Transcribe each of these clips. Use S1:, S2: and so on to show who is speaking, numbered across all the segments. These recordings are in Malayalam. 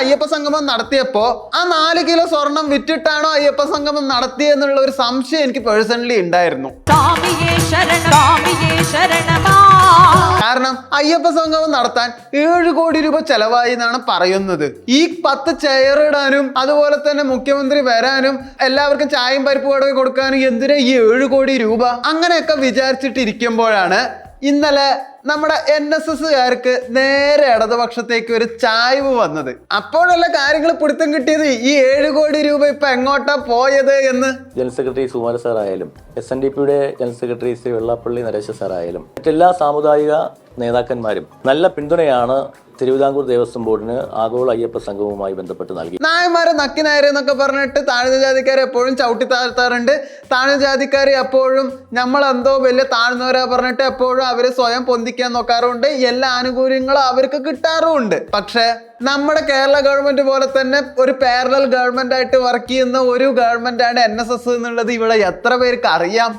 S1: അയ്യപ്പ സംഗമം നടത്തിയപ്പോൾ ആ നാല് കിലോ സ്വർണം വിറ്റിട്ടാണോ അയ്യപ്പ സംഗമം നടത്തിയെന്നുള്ള ഒരു സംശയം എനിക്ക് പേഴ്സണലി ഉണ്ടായിരുന്നു. കാരണം അയ്യപ്പ സംഗമം നടത്താൻ ഏഴ് കോടി രൂപ ചെലവായി എന്നാണ് പറയുന്നത്. ഈ പത്ത് ചെയർ ഇടാനും അതുപോലെ തന്നെ മുഖ്യമന്ത്രി വരാനും എല്ലാവർക്കും ചായയും പരിപ്പ് കടവും കൊടുക്കാനും എന്തിനാ ഈ ഏഴ് കോടി രൂപ? അങ്ങനെയൊക്കെ വിചാരിച്ചിട്ടിരിക്കുമ്പോഴാണ് ഇന്നലെ നമ്മുടെ എൻ എസ് എസ്സുകാർക്ക് നേരെ ഇടതുപക്ഷത്തേക്ക് ഒരു ചായ്വ് വന്നത്. അപ്പോഴല്ല കാര്യങ്ങൾ പിടുത്തം കിട്ടിയത്? ഈ ഏഴ് കോടി രൂപ ഇപ്പൊ എങ്ങോട്ടാ പോയത് എന്ന്?
S2: ജനറൽ സെക്രട്ടറി സുമാര സാർ ആയാലും എസ് എൻ ഡി പിയുടെ general secretary Shri Vellappally നരേശ sir ആയാലും മറ്റെല്ലാ സാമുദായിക നേതാക്കന്മാരും നല്ല പിന്തുണയാണ് തിരുവിതാംകൂർ ദേവസ്വം ബോർഡിന് ആഗോള അയ്യപ്പ സംഘവുമായി ബന്ധപ്പെട്ട് നൽകി
S1: നായന്മാരെ നക്കിനായര് എന്നൊക്കെ പറഞ്ഞിട്ട് താഴ്ന്ന ജാതിക്കാരെ എപ്പോഴും ചവിട്ടി താഴ്ത്താറുണ്ട്. താഴ്ന്ന ജാതിക്കാർ എപ്പോഴും നമ്മൾ എന്തോ വലിയ താഴ്ന്നവരാ പറഞ്ഞിട്ട് എപ്പോഴും അവരെ സ്വയം പൊന്തിക്കാൻ നോക്കാറുണ്ട്. എല്ലാ ആനുകൂല്യങ്ങളും അവർക്ക് കിട്ടാറുമുണ്ട്. പക്ഷെ നമ്മുടെ കേരള ഗവൺമെന്റ് പോലെ തന്നെ ഒരു പാരലൽ ഗവൺമെന്റ് ആയിട്ട് വർക്ക് ചെയ്യുന്ന ഒരു ഗവൺമെന്റ് ആണ് എൻ എസ് എസ് എന്നുള്ളത് ഇവിടെ എത്ര പേർക്ക് അറിയാം?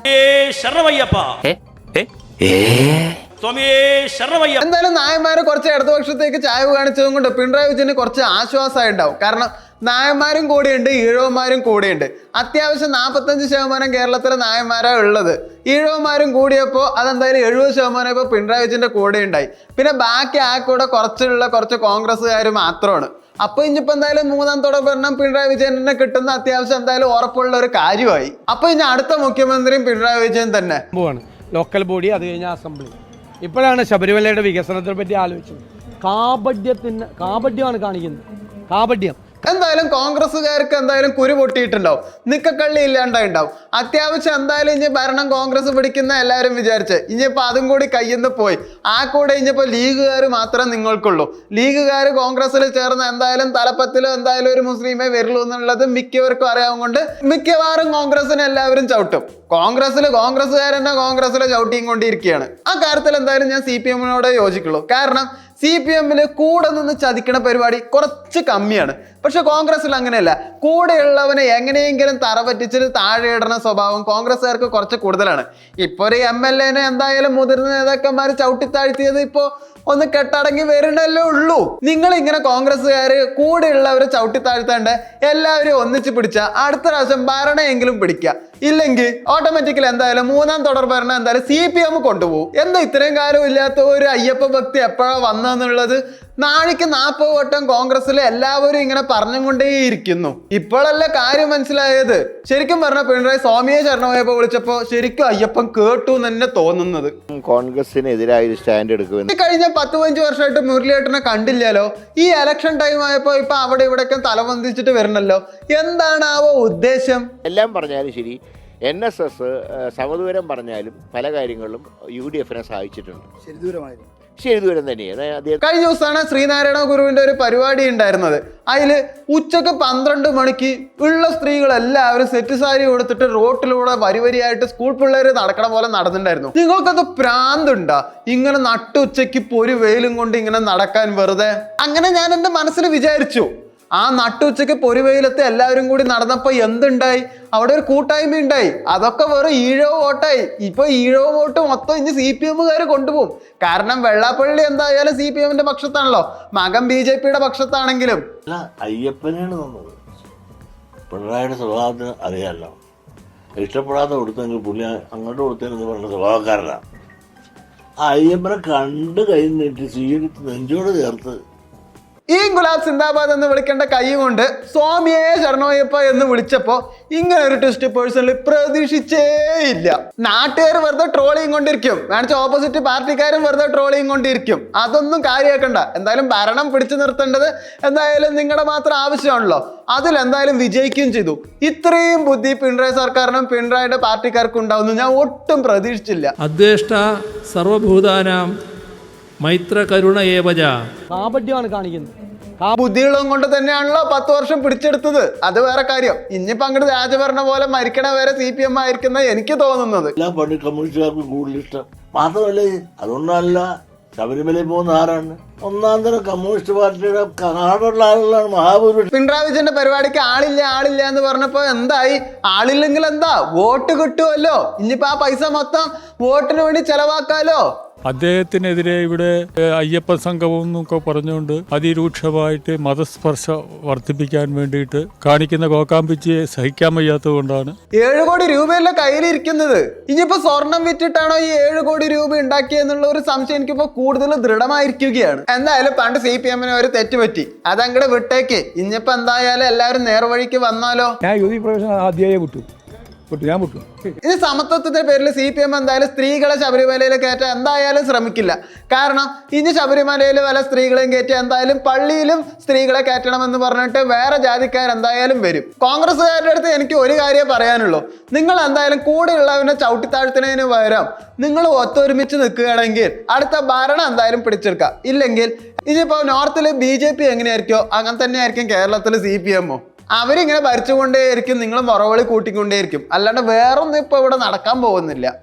S1: എന്തായാലും നായന്മാരെ കുറച്ച് ഇടതുപക്ഷത്തേക്ക് ചായവ് കാണിച്ചതും കൊണ്ട് പിണറായി വിജയന് കുറച്ച് ആശ്വാസമായി ഉണ്ടാവും കാരണം നായന്മാരും കൂടെയുണ്ട് ഈഴവന്മാരും കൂടെയുണ്ട്. അത്യാവശ്യം നാൽപ്പത്തഞ്ച് ശതമാനം കേരളത്തിലെ നായന്മാരാണ് ഉള്ളത്. ഈഴവന്മാരും കൂടിയപ്പോൾ അതെന്തായാലും എഴുപത് ശതമാനം ഇപ്പോൾ പിണറായി വിജയന്റെ കൂടെ ഉണ്ടായി. പിന്നെ ബാക്കി ആ കൂടെ കുറച്ചുള്ള കുറച്ച് കോൺഗ്രസ്സുകാർ മാത്രമാണ്. അപ്പൊ ഇനിയിപ്പോ എന്തായാലും മൂന്നാം തുടർഭരണം പിണറായി വിജയനെ കിട്ടുന്ന അത്യാവശ്യം എന്തായാലും ഉറപ്പുള്ള ഒരു കാര്യമായി. അപ്പൊ ഇനി അടുത്ത മുഖ്യമന്ത്രിയും പിണറായി വിജയൻ തന്നെ
S3: ലോക്കൽ ബോഡി അത് കഴിഞ്ഞ അസംബ്ലി. ഇപ്പോഴാണ് ശബരിമലയുടെ വികസനത്തെ പറ്റി ആലോചിച്ചത്. കാപഡ്യത്തിന് കാപഡ്യമാണ് കാണിക്കുന്നത്. കാപഡ്യം
S1: എന്തായാലും കോൺഗ്രസ്സുകാർക്ക് എന്തായാലും കുരു പൊട്ടിയിട്ടുണ്ടാവും. നിക്കക്കള്ളി ഇല്ലാണ്ടായിണ്ടാവും. അത്യാവശ്യം എന്തായാലും ഇനി ഭരണം കോൺഗ്രസ് പിടിക്കുന്ന എല്ലാവരും വിചാരിച്ച് ഇനിയിപ്പോൾ അതും കൂടി കയ്യിൽ നിന്ന് പോയി. ആ കൂടെ ഇനിയിപ്പോൾ ലീഗുകാർ മാത്രം നിങ്ങൾക്കുള്ളൂ. ലീഗുകാർ കോൺഗ്രസ്സിൽ ചേർന്ന് എന്തായാലും തലപ്പത്തിലോ എന്തായാലും ഒരു മുസ്ലിമേ വരുള്ളൂ എന്നുള്ളത് മിക്കവർക്കും അറിയാവും കൊണ്ട് മിക്കവാറും കോൺഗ്രസിനെ എല്ലാവരും ചവിട്ടും. കോൺഗ്രസ്സിൽ കോൺഗ്രസ്സുകാരെന്നെ കോൺഗ്രസ്സിലെ ചവിട്ടിയും കൊണ്ടിരിക്കുകയാണ്. ആ കാര്യത്തിൽ എന്തായാലും ഞാൻ സി പി എമ്മിനോട് യോജിക്കുള്ളൂ. കാരണം സി പി എമ്മിൽ കൂടെ നിന്ന് ചതിക്കണ പരിപാടി കുറച്ച് കമ്മിയാണ്. പക്ഷെ കോൺഗ്രസ്സിൽ അങ്ങനെയല്ല. കൂടെയുള്ളവനെ എങ്ങനെയെങ്കിലും തറ പറ്റിച്ചിട്ട് താഴെ ഇടണ സ്വഭാവം കോൺഗ്രസ്സുകാർക്ക് കുറച്ച് കൂടുതലാണ്. ഇപ്പോൾ ഒരു എം എൽ എനെ എന്തായാലും മുതിർന്ന നേതാക്കന്മാർ ചവിട്ടിത്താഴ്ത്തിയത് ഇപ്പോൾ ഒന്ന് കെട്ടടങ്ങി വരണല്ലേ ഉള്ളൂ. നിങ്ങൾ ഇങ്ങനെ കോൺഗ്രസ്സുകാർ കൂടെയുള്ളവരെ ചവിട്ടിത്താഴ്ത്താണ്ട് എല്ലാവരും ഒന്നിച്ച് പിടിച്ച അടുത്ത പ്രാവശ്യം ഭരണമെങ്കിലും പിടിക്കുക ഇല്ലെങ്കിൽ ഓട്ടോമാറ്റിക്കലി എന്തായാലും മൂന്നാം തുടർ ഭരണം എന്തായാലും സി പി എം കൊണ്ടുപോകും. എന്താ ഇത്രയും കാലം ഇല്ലാത്ത ഒരു അയ്യപ്പ ഭക്തി എപ്പോഴാണ് വന്നതെന്നുള്ളത് നാഴിക്ക് നാൽപ്പത് വട്ടം കോൺഗ്രസ്സിൽ എല്ലാവരും ഇങ്ങനെ പറഞ്ഞുകൊണ്ടേയിരിക്കുന്നു. ഇപ്പോഴല്ലേ കാര്യം മനസ്സിലായത്? ശരിക്കും പറഞ്ഞ പിണറായി സ്വാമിയെ ശരണമായപ്പോ വിളിച്ചപ്പോ ശരിക്കും അയ്യപ്പൻ കേട്ടു എന്ന് തന്നെ തോന്നുന്നത്.
S4: കോൺഗ്രസിനെതിരായ ഒരു സ്റ്റാൻഡ് എടുക്കുമെന്ന്.
S1: ഈ കഴിഞ്ഞ പത്ത് പതിനഞ്ച് വർഷമായിട്ട് മുരളിയേട്ടനെ കണ്ടില്ലല്ലോ. ഈ ഇലക്ഷൻ ടൈം ആയപ്പോ ഇപ്പൊ അവിടെ ഇവിടെയൊക്കെ തലവന്തിച്ചിട്ട് വരണല്ലോ. എന്താണ് ആവോ ഉദ്ദേശം?
S4: എല്ലാം പറഞ്ഞാലും ശരി. എൻ എസ് എസ് സമദൂരം പറഞ്ഞാലും പല കാര്യങ്ങളിലും യു ഡി എഫിനെ സഹായിച്ചിട്ടുണ്ട്. ശരി ദൂരം തന്നെയാണ്.
S1: കഴിഞ്ഞ ദിവസമാണ് ശ്രീനാരായണ ഗുരുവിന്റെ ഒരു പരിപാടി ഉണ്ടായിരുന്നത്. അതിൽ ഉച്ചയ്ക്ക് പന്ത്രണ്ട് മണിക്ക് ഉള്ള സ്ത്രീകളെല്ലാവരും സെറ്റ് സാരി കൊടുത്തിട്ട് റോട്ടിലൂടെ വരി വരിയായിട്ട് സ്കൂൾ പിള്ളേർ നടക്കണ പോലെ നടന്നിട്ടുണ്ടായിരുന്നു. നിങ്ങൾക്കത് പ്രാന്തുണ്ടാ? ഇങ്ങനെ നട്ടുച്ചയ്ക്ക് ഒരു വെയിലും കൊണ്ട് ഇങ്ങനെ നടക്കാൻ വെറുതെ? അങ്ങനെ ഞാൻ എന്റെ മനസ്സിൽ വിചാരിച്ചു. ആ നട്ടുച്ചയ്ക്ക് പൊരുവെയിലത്ത് എല്ലാവരും കൂടി നടന്നപ്പോൾ എന്തുണ്ടായി? അവിടെ ഒരു കൂട്ടായ്മ ഉണ്ടായി. അതൊക്കെ വെറും ഈഴവ് വോട്ടായി. ഇപ്പൊ ഈഴവ് വോട്ട് മൊത്തം ഇനി സി പി എമ്മുകാർ കൊണ്ടുപോകും. കാരണം വെള്ളാപ്പള്ളി എന്തായാലും സി പി എമ്മിന്റെ പക്ഷത്താണല്ലോ. മകൻ ബി ജെ പിയുടെ പക്ഷത്താണെങ്കിലും.
S5: അല്ല അയ്യപ്പനാണ് തന്നത് പിണറായിയുടെ സ്വഭാവത്തിന് അറിയാമല്ലോ ഇഷ്ടപ്പെടാതെ കൊടുത്തെങ്കിൽ പുള്ളി അങ്ങോട്ട് കൊടുത്തതെന്ന് പറഞ്ഞ സ്വഭാവക്കാരനാണ് ആ അയ്യപ്പനെ കണ്ട് കൈ നീട്ടി സ്വീകരിച്ച് നെഞ്ചോട് ചേർത്ത്
S1: ഈ ഗുലാബ് സിന്ദാബാദ് എന്ന് വിളിക്കേണ്ട കൈ കൊണ്ട് സ്വാമിയെ ശരണോയപ്പ എന്ന് വിളിച്ചപ്പോ ഇങ്ങനെ ഒരു ട്വിസ്റ്റ് പേഴ്സണലി പ്രതീക്ഷിച്ചേ ഇല്ല. നാട്ടുകാർ വെറുതെ ട്രോളിയും കൊണ്ടിരിക്കും. വേണിച്ച ഓപ്പോസിറ്റ് പാർട്ടിക്കാരും വെറുതെ ട്രോളിയും കൊണ്ടിരിക്കും. അതൊന്നും കാര്യമാക്കണ്ട എന്തായാലും ഭരണം പിടിച്ചു നിർത്തേണ്ടത് എന്തായാലും നിങ്ങളുടെ മാത്രം ആവശ്യമാണല്ലോ. അതിൽ എന്തായാലും വിജയിക്കുകയും ചെയ്തു. ഇത്രയും ബുദ്ധി പിണറായി സർക്കാരിനും പിണറായിയുടെ പാർട്ടിക്കാർക്കും ഉണ്ടാവുന്നു ഞാൻ ഒട്ടും പ്രതീക്ഷിച്ചില്ല.
S6: അധ്യക്ഷ സർവഭൂതാനാം മൈത്ര കരുണ ഏവജ.
S3: കാപഡ്യമാണ് കാണിക്കുന്നത്.
S1: ആ ബുദ്ധികളും കൊണ്ട് തന്നെയാണല്ലോ പത്ത് വർഷം പിടിച്ചെടുത്തത്. അത് വേറെ കാര്യം. ഇനിയിപ്പോ അങ്ങോട്ട് രാജഭരണ പോലെ മരിക്കണ വരെ സി പി എം ആയിരിക്കുന്ന എനിക്ക് തോന്നുന്നത്.
S5: എല്ലാ പണ്ട് കമ്മ്യൂണിസ്റ്റുകാർക്ക് കൂടുതൽ ഇഷ്ടം. മാത്രമല്ല അതുകൊണ്ടല്ല ശബരിമലയിൽ പോകുന്ന ആരാണ്? ഒന്നാം തരം കമ്മ്യൂണിസ്റ്റ് പാർട്ടിയുടെ കാടുള്ള ആളുകളാണ് മഹാഭൂരിപക്ഷം.
S1: പിണറായി വിജയന്റെ പരിപാടിക്ക് ആളില്ല ആളില്ല എന്ന് പറഞ്ഞപ്പോ എന്തായി? ആളില്ലെങ്കിൽ എന്താ? വോട്ട് കിട്ടുമല്ലോ ഇനിയിപ്പോ ആ പൈസ മൊത്തം വോട്ടിന് വേണ്ടി ചെലവാക്കാലോ?
S7: അദ്ദേഹത്തിനെതിരെ ഇവിടെ അയ്യപ്പ സംഘവും എന്നൊക്കെ പറഞ്ഞുകൊണ്ട് അതിരൂക്ഷമായിട്ട് മതസ്പർശ വർദ്ധിപ്പിക്കാൻ വേണ്ടിയിട്ട് കാണിക്കുന്ന കോക്കാമ്പിച്ചിയെ സഹിക്കാൻ വയ്യാത്തത് കൊണ്ടാണ്
S1: ഏഴ് കോടി രൂപയല്ല കയ്യിലിരിക്കുന്നത്? ഇനിയിപ്പോ സ്വർണം വിറ്റിട്ടാണോ ഈ ഏഴ് കോടി രൂപ ഉണ്ടാക്കിയെന്നുള്ള ഒരു സംശയം എനിക്കിപ്പോ കൂടുതൽ ദൃഢമായിരിക്കുകയാണ്. എന്തായാലും പണ്ട് സി പി എമ്മിന് ഒരു തെറ്റ് പറ്റി. അതങ്ങടെ വിട്ടേക്ക്. ഇനിയിപ്പോ എന്തായാലും എല്ലാവരും നേർവഴിക്ക് വന്നാലോ?
S3: ഞാൻ യുവതി പ്രവേശനം ആദ്യമായി വിട്ടു വിട്ടു ഞാൻ പൊട്ടു.
S1: ഇനി സമത്വത്തിന്റെ പേരിൽ സി പി എം എന്തായാലും സ്ത്രീകളെ ശബരിമലയിൽ കയറ്റാൻ എന്തായാലും ശ്രമിക്കില്ല. കാരണം ഇനി ശബരിമലയിൽ വല്ല സ്ത്രീകളെയും കയറ്റി എന്തായാലും പള്ളിയിലും സ്ത്രീകളെ കയറ്റണം എന്ന് പറഞ്ഞിട്ട് വേറെ ജാതിക്കാർ എന്തായാലും വരും. കോൺഗ്രസ്സുകാരുടെ അടുത്ത് എനിക്ക് ഒരു കാര്യമേ പറയാനുള്ളൂ. നിങ്ങൾ എന്തായാലും കൂടെയുള്ളവനെ ചവിട്ടിത്താഴ്ത്തുന്നതിന് പകരം നിങ്ങൾ ഒത്തൊരുമിച്ച് നിൽക്കുകയാണെങ്കിൽ അടുത്ത ഭരണം എന്തായാലും പിടിച്ചെടുക്കാം. ഇല്ലെങ്കിൽ ഇനിയിപ്പോൾ നോർത്തിൽ ബി ജെ പി എങ്ങനെയായിരിക്കോ? അങ്ങനെ തന്നെയായിരിക്കും കേരളത്തിൽ സി പി എമ്മോ അവരിങ്ങനെ ഭരിച്ചുകൊണ്ടേയിരിക്കും നിങ്ങൾ മുറവിളി കൂട്ടിക്കൊണ്ടേയിരിക്കും. അല്ലാണ്ട് വേറൊന്നും ഇപ്പോൾ ഇവിടെ നടക്കാൻ പോകുന്നില്ല.